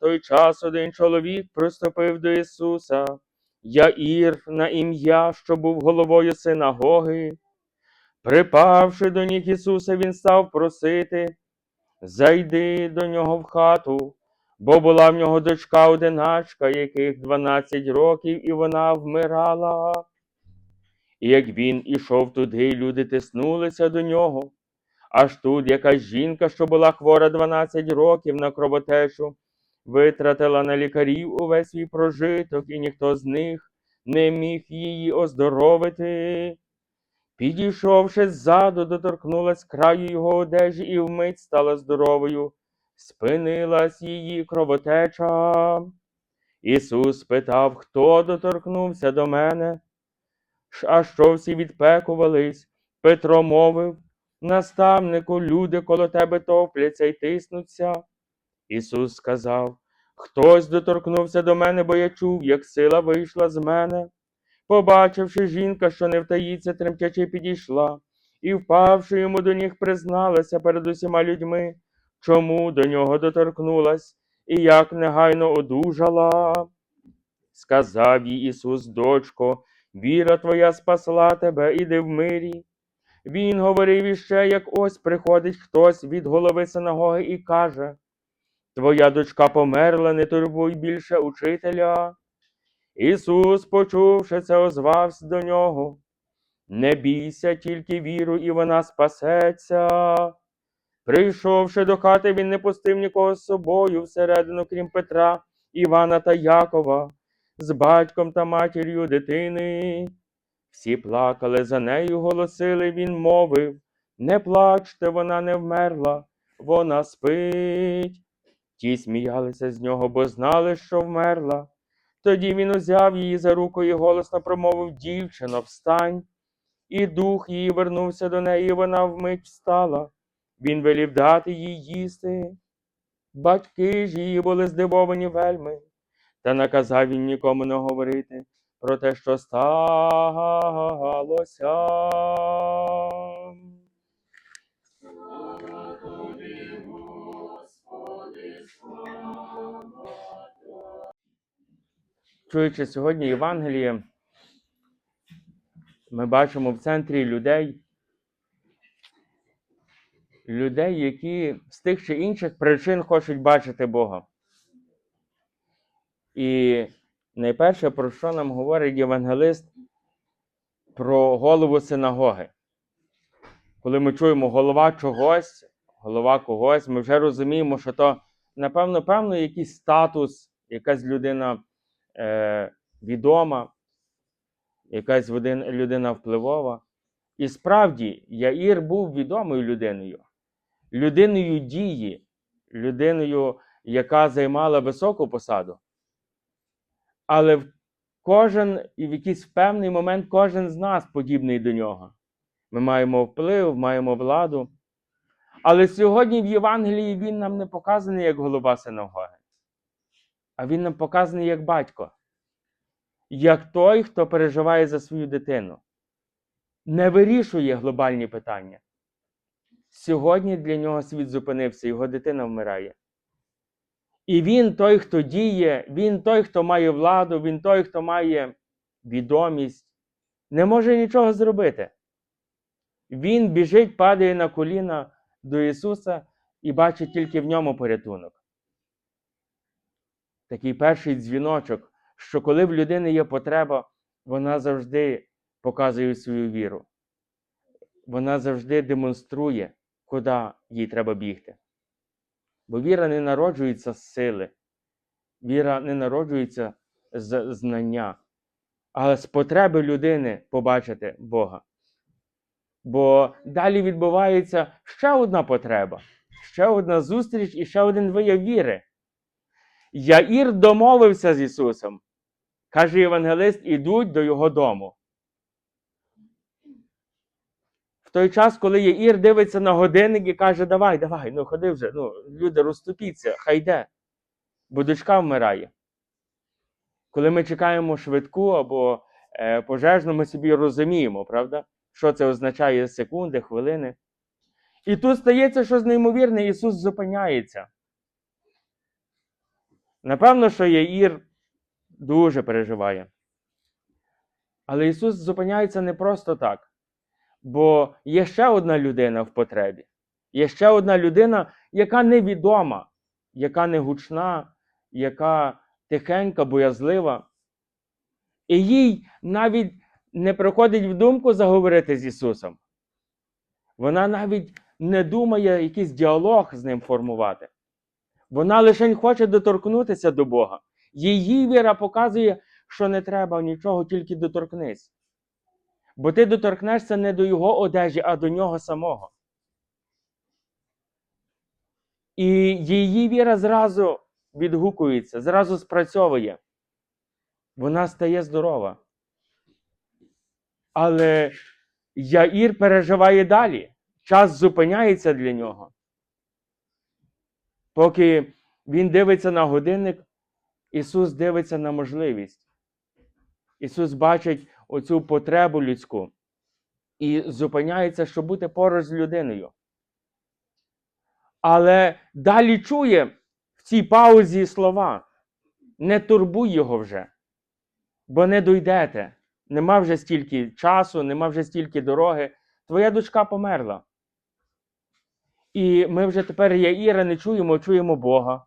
той час один чоловік приступив до Ісуса, Яїр на ім'я, що був головою синагоги. Припавши до ніг Ісуса, він став просити, зайди до нього в хату, бо була в нього дочка одиначка, яких 12 років, і вона вмирала. І як він ішов туди, люди тиснулися до нього. Аж тут якась жінка, що була хвора 12 років на кровотечу, витратила на лікарів увесь свій прожиток, і ніхто з них не міг її оздоровити. Підійшовши ззаду, доторкнулась краю його одежі і вмить стала здоровою, спинилась її кровотеча. Ісус спитав, хто доторкнувся до мене? А що всі відпекувались? Петро мовив, наставнику, люди коло тебе топляться й тиснуться. Ісус сказав, хтось доторкнувся до мене, бо я чув, як сила вийшла з мене. Побачивши жінка, що не втаїться, тремтячи підійшла, і, впавши йому до ніг, призналася перед усіма людьми, чому до нього доторкнулась, і як негайно одужала. Сказав їй Ісус, дочко, віра твоя спасла тебе, іди в мирі. Він говорив іще, як ось приходить хтось від голови синагоги і каже: Твоя дочка померла, не турбуй більше учителя. Ісус, почувши це, озвався до нього. Не бійся, тільки віру, і вона спасеться. Прийшовши до хати, він не пустив нікого з собою всередину, крім Петра, Івана та Якова, з батьком та матір'ю дитини. Всі плакали за нею, голосили, він мовив Не плачте, вона не вмерла, вона спить. Ті сміялися з нього, бо знали, що вмерла. Тоді він узяв її за руку і голосно промовив Дівчино, встань. І дух її вернувся до неї, і вона вмить встала. Він велів дати їй їсти. Батьки ж її були здивовані вельми, та наказав він нікому не говорити про те, що сталося. Чуючи сьогодні Євангеліє, ми бачимо в центрі людей, людей, які з тих чи інших причин хочуть бачити Бога. І найперше, про що нам говорить євангелист, про голову синагоги. Коли ми чуємо голова чогось, голова когось, ми вже розуміємо, що то, напевно, певно, якийсь статус, якась людина е, відома, якась людина впливова. І справді, Яїр був відомою людиною, людиною дії, людиною, яка займала високу посаду. Але в кожен і в якийсь певний момент кожен з нас подібний до нього. Ми маємо вплив, маємо владу. Але сьогодні в Євангелії він нам не показаний як голова синагоги, а він нам показаний як батько, як той, хто переживає за свою дитину, не вирішує глобальні питання. Сьогодні для нього світ зупинився, його дитина вмирає. І він той, хто діє, він той, хто має владу, він той, хто має відомість, не може нічого зробити. Він біжить, падає на коліна до Ісуса і бачить тільки в ньому порятунок. Такий перший дзвіночок, що коли в людини є потреба, вона завжди показує свою віру. Вона завжди демонструє, куди їй треба бігти. Бо віра не народжується з сили, віра не народжується з знання, але з потреби людини побачити Бога. Бо далі відбувається ще одна потреба, ще одна зустріч і ще один вияв віри. Яїр домовився з Ісусом. Каже Євангелист, ідуть до його дому. В той час, коли Яїр дивиться на годинник і каже: Давай, давай, ну ходи вже, ну, люди, розступіться, хай йде, бо дочка вмирає. Коли ми чекаємо швидку або е, пожежну, ми собі розуміємо, правда? Що це означає секунди, хвилини. І тут стається щось неймовірне, Ісус зупиняється. Напевно, що Яїр дуже переживає. Але Ісус зупиняється не просто так, бо є ще одна людина в потребі. Є ще одна людина, яка невідома, яка не гучна, яка тихенька, боязлива. І їй навіть не приходить в думку заговорити з Ісусом. Вона навіть не думає якийсь діалог з ним формувати. Вона лише хоче доторкнутися до Бога. Її віра показує, що не треба нічого, тільки доторкнись. Бо ти доторкнешся не до його одежі, а до нього самого. І її віра зразу відгукується, зразу спрацьовує. Вона стає здорова. Але Яїр переживає далі. Час зупиняється для нього. Поки він дивиться на годинник, Ісус дивиться на можливість. Ісус бачить оцю потребу людську і зупиняється, щоб бути поруч з людиною. Але далі чує в цій паузі слова: не турбуй його вже, бо не дойдете. Нема вже стільки часу, нема вже стільки дороги. Твоя дочка померла. І ми вже тепер Яїра не чуємо, чуємо Бога.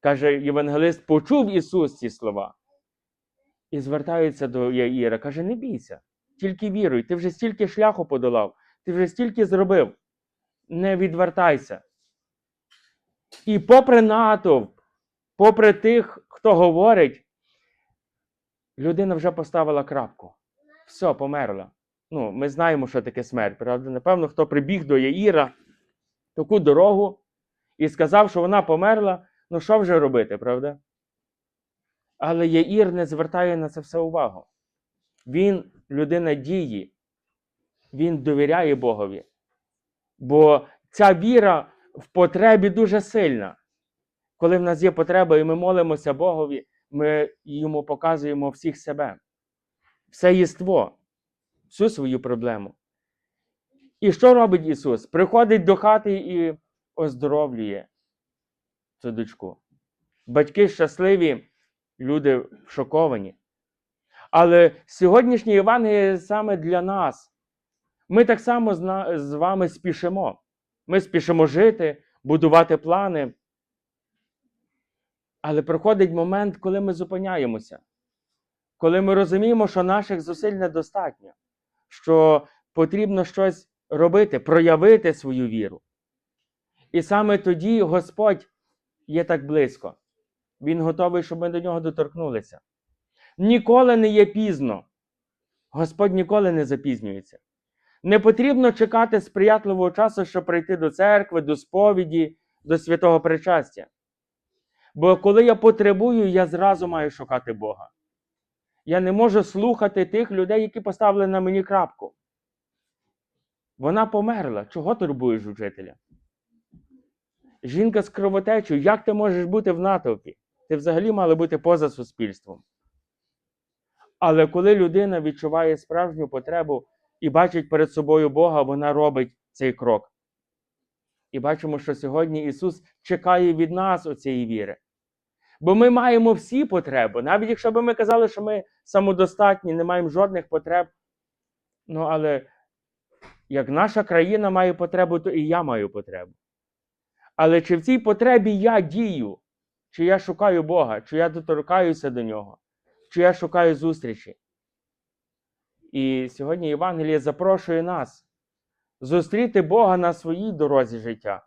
Каже євангелист, почув Ісус ці слова. І звертається до Яїра, каже: не бійся, тільки віруй, ти вже стільки шляху подолав, ти вже стільки зробив. Не відвертайся. І попри натовп, попри тих, хто говорить, людина вже поставила крапку. Все, померла. Ну, ми знаємо, що таке смерть, правда? Напевно, хто прибіг до Яїра таку дорогу і сказав, що вона померла, ну що вже робити, правда? Але Яїр не звертає на це все увагу. Він людина дії, він довіряє Богові. Бо ця віра в потребі дуже сильна. Коли в нас є потреба і ми молимося Богові, ми йому показуємо всіх себе, все єство, всю свою проблему. І що робить Ісус? Приходить до хати і оздоровлює цю дочку. Батьки щасливі, люди шоковані. Але сьогоднішнє Євангеліє саме для нас. Ми так само з вами спішимо. Ми спішимо жити, будувати плани. Але приходить момент, коли ми зупиняємося, коли ми розуміємо, що наших зусиль недостатньо, що потрібно щось робити, проявити свою віру. І саме тоді Господь є так близько. Він готовий, щоб ми до нього доторкнулися. Ніколи не є пізно. Господь ніколи не запізнюється. Не потрібно чекати сприятливого часу, щоб прийти до церкви, до сповіді, до святого причастя. Бо коли я потребую, я зразу маю шукати Бога. Я не можу слухати тих людей, які поставили на мені крапку. Вона померла. Чого турбуєш учителя? Жінка з кровотечею, як ти можеш бути в натовпі? Ти взагалі мала бути поза суспільством. Але коли людина відчуває справжню потребу і бачить перед собою Бога, вона робить цей крок. І бачимо, що сьогодні Ісус чекає від нас оцієї віри. Бо ми маємо всі потреби. Навіть якщо б ми казали, що ми самодостатні, не маємо жодних потреб. Ну, але як наша країна має потребу, то і я маю потребу. Але чи в цій потребі я дію, чи я шукаю Бога, чи я доторкаюся до нього, чи я шукаю зустрічі? І сьогодні Євангеліє запрошує нас зустріти Бога на своїй дорозі життя,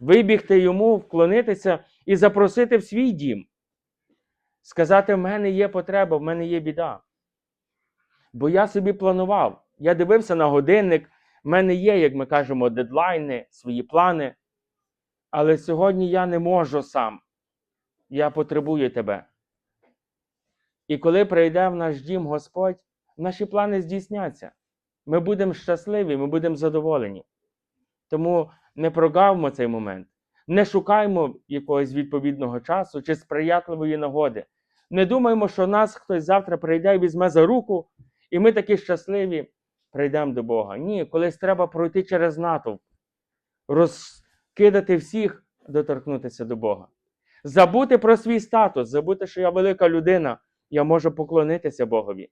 вибігти йому, вклонитися і запросити в свій дім, сказати: в мене є потреба, в мене є біда. Бо я собі планував, я дивився на годинник, в мене є, як ми кажемо, дедлайни, свої плани. Але сьогодні я не можу сам. Я потребую тебе. І коли прийде в наш дім Господь, наші плани здійсняться. Ми будемо щасливі, ми будемо задоволені. Тому не прогавмо цей момент. Не шукаймо якогось відповідного часу чи сприятливої нагоди. Не думаймо, що нас хтось завтра прийде і візьме за руку, і ми такі щасливі прийдемо до Бога. Ні, колись треба пройти через натовп, розкидати всіх, доторкнутися до Бога. Забути про свій статус, забути, що я велика людина, я можу поклонитися Богові,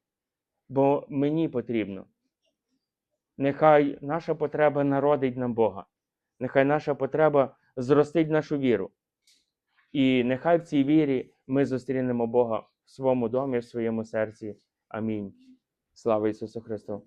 бо мені потрібно. Нехай наша потреба народить нам Бога. Нехай наша потреба зростить нашу віру. І нехай в цій вірі ми зустрінемо Бога в своєму домі, в своєму серці. Амінь. Слава Ісусу Христу!